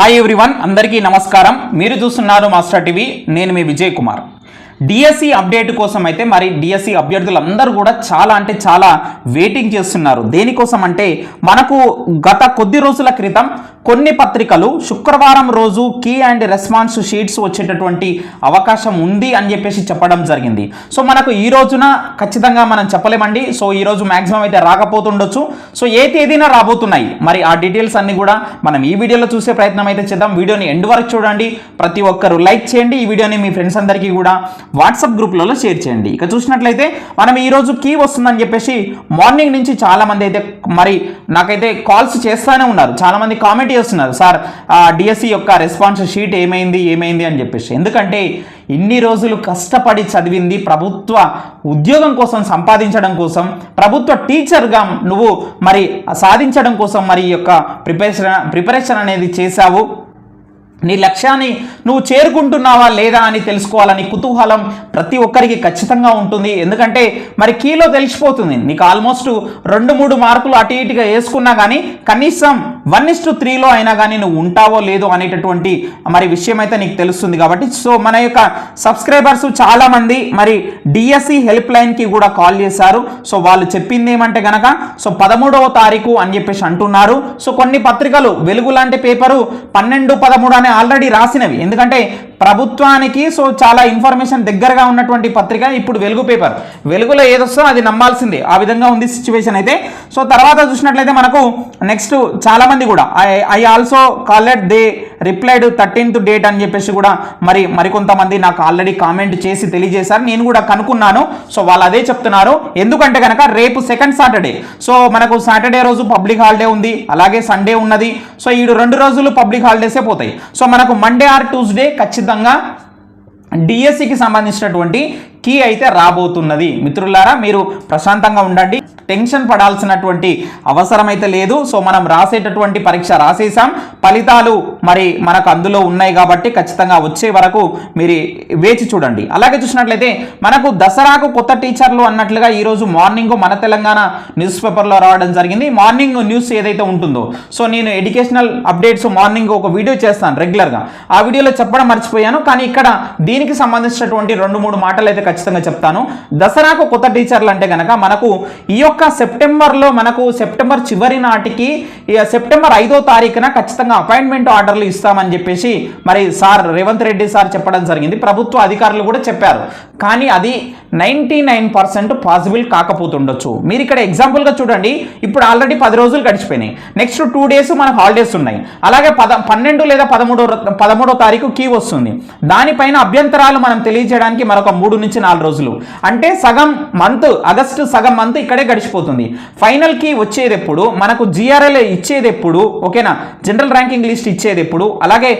Hi everyone అందరికీ నమస్కారం. మీరు చూస్తున్నారు మాస్టర్ టీవీ నేను మీ విజయ్ కుమార్. డిఎస్సి అప్డేట్ కోసం అయితే మరి డిఎస్సి అభ్యర్థులందరూ కూడా చాలా అంటే చాలా వెయిటింగ్ చేస్తున్నారు. దేనికోసం అంటే మనకు గత కొద్ది రోజుల క్రితం కొన్ని పత్రికలు శుక్రవారం రోజు కీ అండ్ రెస్పాన్స్ షీట్స్ వచ్చేటటువంటి అవకాశం ఉంది అని చెప్పేసి చెప్పడం జరిగింది. సో మనకు ఈ రోజున ఖచ్చితంగా మనం చెప్పలేమండి. సో ఈ రోజు మ్యాక్సిమం అయితే రాకపోతుండొచ్చు. సో ఏ తేదీన రాబోతున్నాయి? మరి ఆ డీటెయిల్స్ అన్ని కూడా మనం ఈ వీడియోలో చూసే ప్రయత్నం అయితే చేద్దాం. వీడియోని ఎండ్ వరకు చూడండి. ప్రతి ఒక్కరు లైక్ చేయండి. ఈ వీడియోని మీ ఫ్రెండ్స్ అందరికీ కూడా వాట్సాప్ గ్రూప్లలో షేర్ చేయండి. ఇక చూసినట్లయితే మనం ఈరోజు కీ వస్తుందని చెప్పేసి మార్నింగ్ నుంచి చాలామంది అయితే మరి నాకైతే కాల్స్ చేస్తూనే ఉన్నారు. చాలామంది కామెంట్ చేస్తున్నారు. సార్ డిఎస్సి యొక్క రెస్పాన్స్ షీట్ ఏమైంది ఏమైంది? అని చెప్పేసి. ఎందుకంటే ఇన్ని రోజులు కష్టపడి చదివింది ప్రభుత్వ ఉద్యోగం కోసం సంపాదించడం కోసం ప్రభుత్వ టీచర్గా నువ్వు మరి సాధించడం కోసం మరి ఈ యొక్క ప్రిపరేషన్ ప్రిపరేషన్ అనేది చేశావు. నీ లక్ష్యాన్ని నువ్వు చేరుకుంటున్నావా లేదా అని తెలుసుకోవాలని కుతూహలం ప్రతి ఒక్కరికి ఖచ్చితంగా ఉంటుంది. ఎందుకంటే మరి కీలో తెలిసిపోతుంది. నీకు ఆల్మోస్ట్ రెండు మూడు మార్కులు అటు ఇటుగా వేసుకున్నా కానీ కనీసం వన్ ఇస్ టు త్రీలో అయినా కానీ నువ్వు ఉంటావో లేదో అనేటటువంటి మరి విషయం అయితే నీకు తెలుస్తుంది కాబట్టి సో మన యొక్క సబ్స్క్రైబర్స్ చాలామంది మరి డిఎస్సి హెల్ప్ లైన్కి కూడా కాల్ చేశారు. సో వాళ్ళు చెప్పింది ఏమంటే గనక సో పదమూడవ తారీఖు అని చెప్పేసి అంటున్నారు. సో కొన్ని పత్రికలు వెలుగు లాంటి పేపరు పన్నెండు పదమూడు అనే ఆల్రెడీ రాసినవి. ఎందుకంటే ప్రభుత్వానికి సో చాలా ఇన్ఫర్మేషన్ దగ్గరగా ఉన్నటువంటి పత్రిక ఇప్పుడు వెలుగు పేపర్. వెలుగులో ఏదొస్తో అది నమ్మాల్సిందే. ఆ విధంగా ఉంది సిచ్యువేషన్ అయితే. సో తర్వాత చూసినట్లయితే మనకు నెక్స్ట్ చాలామంది కూడా I I also called they replied thirteenth date అని చెప్పేసి కూడా మరి మరికొంతమంది నాకు ఆల్రెడీ కామెంట్ చేసి తెలియజేశారు. నేను కూడా కనుక్కున్నాను. సో వాళ్ళు అదే చెప్తున్నారు. ఎందుకంటే కనుక రేపు సెకండ్ సాటర్డే. సో మనకు సాటర్డే రోజు పబ్లిక్ హాలిడే ఉంది. అలాగే సండే ఉన్నది. సో ఈ రెండు రోజులు పబ్లిక్ హాలిడేసే పోతాయి. సో మనకు మండే ఆర్ ట్యూస్డే ఖచ్చితంగా డిఎస్సికి సంబంధించినటువంటి కీ అయితే రాబోతున్నది. మిత్రులారా మీరు ప్రశాంతంగా ఉండండి. టెన్షన్ పడాల్సినటువంటి అవసరం అయితే లేదు. సో మనం రాసేటటువంటి పరీక్ష రాసేసాం ఫలితాలు మరి మనకు అందులో ఉన్నాయి కాబట్టి ఖచ్చితంగా వచ్చే వరకు మీరు వేచి చూడండి. అలాగే చూసినట్లయితే మనకు దసరాకు కొత్త టీచర్లు అన్నట్లుగా ఈరోజు మార్నింగ్ మన తెలంగాణ న్యూస్ పేపర్లో రావడం జరిగింది. మార్నింగ్ న్యూస్ ఏదైతే ఉంటుందో సో నేను ఎడ్యుకేషనల్ అప్డేట్స్ మార్నింగ్ ఒక వీడియో చేస్తాను రెగ్యులర్గా. ఆ వీడియోలో చెప్పడం మర్చిపోయాను. కానీ ఇక్కడ దీనికి సంబంధించినటువంటి రెండు మూడు మాటలు అయితే ఖచ్చితంగా చెప్తాను. దసరాకు కొత్త టీచర్లు అంటే కనుక మనకు ఈ యొక్క సెప్టెంబర్లో మనకు సెప్టెంబర్ చివరి నాటికి సెప్టెంబర్ ఐదో తారీఖున ఖచ్చితంగా అపాయింట్మెంట్ ఆర్డర్లు ఇస్తామని చెప్పేసి మరి సార్ రేవంత్ రెడ్డి సార్ చెప్పడం జరిగింది. ప్రభుత్వ అధికారులు కూడా చెప్పారు. కానీ అది నైంటీ నైన్ పర్సెంట్ పాసిబుల్ కాకపోతుండొచ్చు. మీరు ఇక్కడ ఎగ్జాంపుల్గా చూడండి ఇప్పుడు ఆల్రెడీ పది రోజులు గడిచిపోయినాయి. నెక్స్ట్ టూ డేస్ మనకు హాలిడేస్ ఉన్నాయి. అలాగే పద పన్నెండు లేదా పదమూడో పదమూడో తారీఖు కీ వస్తుంది. దానిపైన అభ్యంతరాలు మనం తెలియజేయడానికి మరొక మూడు నుంచి నాలుగు రోజులు. అంటే సగం మంత్ ఆగస్టు సగం మంత్ ఇక్కడే గడిచిపోతుంది. ఫైనల్ కీ వచ్చేది ఎప్పుడు మనకు జిఆర్ఎల్ ఇచ్చేది ఎప్పుడు ఓకేనా? జనరల్ ర్యాంకింగ్ లిస్ట్ ఇచ్చేది ఎప్పుడు అలాగే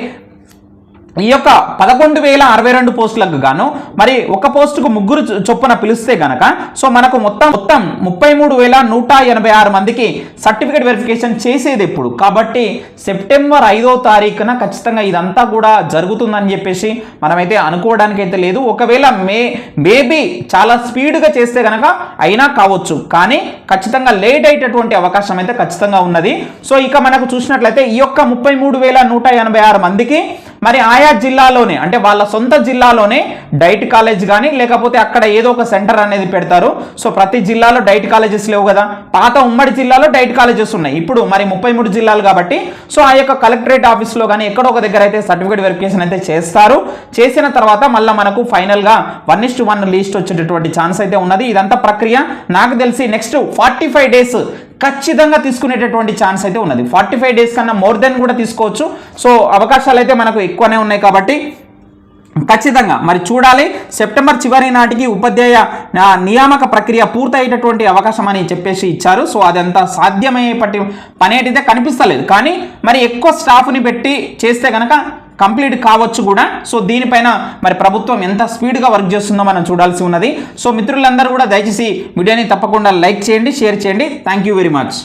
ఈ యొక్క పదకొండు వేల అరవై రెండు పోస్టులకు గాను మరి ఒక పోస్టుకు ముగ్గురు చొప్పున పిలిస్తే గనక సో మనకు మొత్తం మొత్తం ముప్పై మూడు వేల నూట ఎనభై ఆరు మందికి సర్టిఫికేట్ వెరిఫికేషన్ చేసేది ఎప్పుడు? కాబట్టి సెప్టెంబర్ ఐదో తారీఖున ఖచ్చితంగా ఇదంతా కూడా జరుగుతుందని చెప్పేసి మనమైతే అనుకోవడానికి అయితే లేదు. ఒకవేళ మే మేబీ చాలా స్పీడ్గా చేస్తే గనక అయినా కావచ్చు. కానీ ఖచ్చితంగా లేట్ అయ్యేటటువంటి అవకాశం అయితే ఖచ్చితంగా ఉన్నది. సో ఇక మనకు చూసినట్లయితే ఈ యొక్క ముప్పై మూడు వేల నూట ఎనభై ఆరు మందికి మరి ఆయా జిల్లాలోనే అంటే వాళ్ళ సొంత జిల్లాలోనే డైట్ కాలేజ్ కానీ లేకపోతే అక్కడ ఏదో ఒక సెంటర్ అనేది పెడతారు. సో ప్రతి జిల్లాలో డైట్ కాలేజెస్ లేవు కదా. పాత ఉమ్మడి జిల్లాలో డైట్ కాలేజెస్ ఉన్నాయి. ఇప్పుడు మరి ముప్పై మూడు జిల్లాలు కాబట్టి సో ఆ యొక్క కలెక్టరేట్ ఆఫీస్లో కానీ ఎక్కడో ఒక దగ్గర అయితే సర్టిఫికేట్ వెరిఫికేషన్ అయితే చేస్తారు. చేసిన తర్వాత మళ్ళీ మనకు ఫైనల్గా one is to one list వచ్చేటటువంటి ఛాన్స్ అయితే ఉన్నది. ఇదంతా ప్రక్రియ. నాకు తెలిసి నెక్స్ట్ ఫార్టీ ఫైవ్ డేస్ ఖచ్చితంగా తీసుకునేటటువంటి ఛాన్స్ అయితే ఉన్నది. ఫార్టీ ఫైవ్ డేస్ కన్నా మోర్ దెన్ కూడా తీసుకోవచ్చు. సో అవకాశాలు అయితే మనకు ఎక్కువనే ఉన్నాయి కాబట్టి ఖచ్చితంగా మరి చూడాలి. సెప్టెంబర్ చివరి నాటికి ఉపాధ్యాయ నియామక ప్రక్రియ పూర్తయ్యేటటువంటి అవకాశం అని చెప్పేసి ఇచ్చారు. సో అదంతా సాధ్యమయ్యేపటి పని అయితే కనిపిస్తలేదు. కానీ మరి ఎక్కువ స్టాఫ్ని పెట్టి చేస్తే కనుక కంప్లీట్ కావచ్చు కూడా. సో దీనిపైన మరి ప్రభుత్వం ఎంత స్పీడ్గా వర్క్ చేస్తుందో మనం చూడాల్సి ఉన్నది. సో మిత్రులందరూ కూడా దయచేసి వీడియోని తప్పకుండా లైక్ చేయండి షేర్ చేయండి. Thank you very much